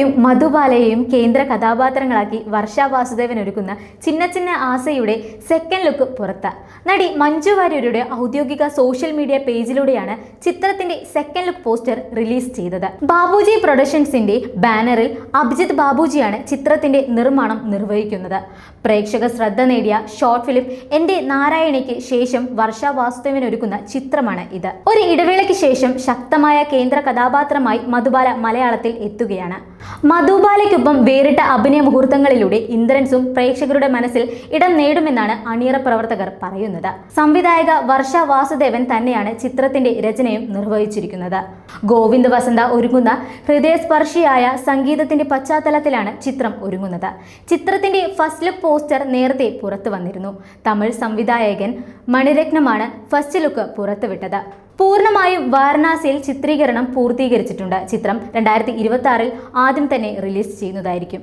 മഞ്ജുവാര്യരെയും മധുബാലയെയും കേന്ദ്ര കഥാപാത്രങ്ങളാക്കി വർഷ വാസുദേവൻ ഒരുക്കുന്ന ചിന്ന ചിന്ന ആസയുടെ second look പുറത്ത്. നടി മഞ്ജു വാര്യരുടെ ഔദ്യോഗിക സോഷ്യൽ മീഡിയ പേജിലൂടെയാണ് ചിത്രത്തിന്റെ സെക്കൻഡ് ലുക്ക് പോസ്റ്റർ റിലീസ് ചെയ്തത്. ബാബുജി പ്രൊഡക്ഷൻസിന്റെ ബാനറിൽ അഭിജിത്ത് ബാബുജിയാണ് ചിത്രത്തിന്റെ നിർമ്മാണം നിർവഹിക്കുന്നത്. പ്രേക്ഷക ശ്രദ്ധ നേടിയ ഷോർട്ട് ഫിലിം എന്റെ നാരായണിക്ക് ശേഷം വർഷ വാസുദേവൻ ഒരുക്കുന്ന ചിത്രമാണ് ഇത്. ഒരു ഇടവേളയ്ക്ക് ശേഷം ശക്തമായ കേന്ദ്ര കഥാപാത്രമായി മധുബാല മലയാളത്തിൽ എത്തുകയാണ്. മധുബാലയ്ക്കൊപ്പം വേറിട്ട അഭിനയ മുഹൂർത്തങ്ങളിലൂടെ ഇന്ദ്രൻസും പ്രേക്ഷകരുടെ മനസ്സിൽ ഇടം നേടുമെന്നാണ് അണിയറ പ്രവർത്തകർ പറയുന്നത്. സംവിധായക വർഷ വാസുദേവൻ തന്നെയാണ് ചിത്രത്തിന്റെ രചനയും നിർവഹിച്ചിരിക്കുന്നത്. ഗോവിന്ദ് വസന്ത ഒരുങ്ങുന്ന ഹൃദയസ്പർശിയായ സംഗീതത്തിന്റെ പശ്ചാത്തലത്തിലാണ് ചിത്രം ഒരുങ്ങുന്നത്. ചിത്രത്തിന്റെ ഫസ്റ്റ് ലുക്ക് പോസ്റ്റർ നേരത്തെ പുറത്തു വന്നിരുന്നു. തമിഴ് സംവിധായകൻ മണിരത്നമാണ് ഫസ്റ്റ് ലുക്ക് പുറത്തുവിട്ടത്. പൂർണമായും വാരണാസിയിൽ ചിത്രീകരണം പൂർത്തീകരിച്ചിട്ടുണ്ട്. ചിത്രം രണ്ടായിരത്തി ഇരുപത്തി ആദ്യം തന്നെ റിലീസ് ചെയ്യുന്നതായിരിക്കും.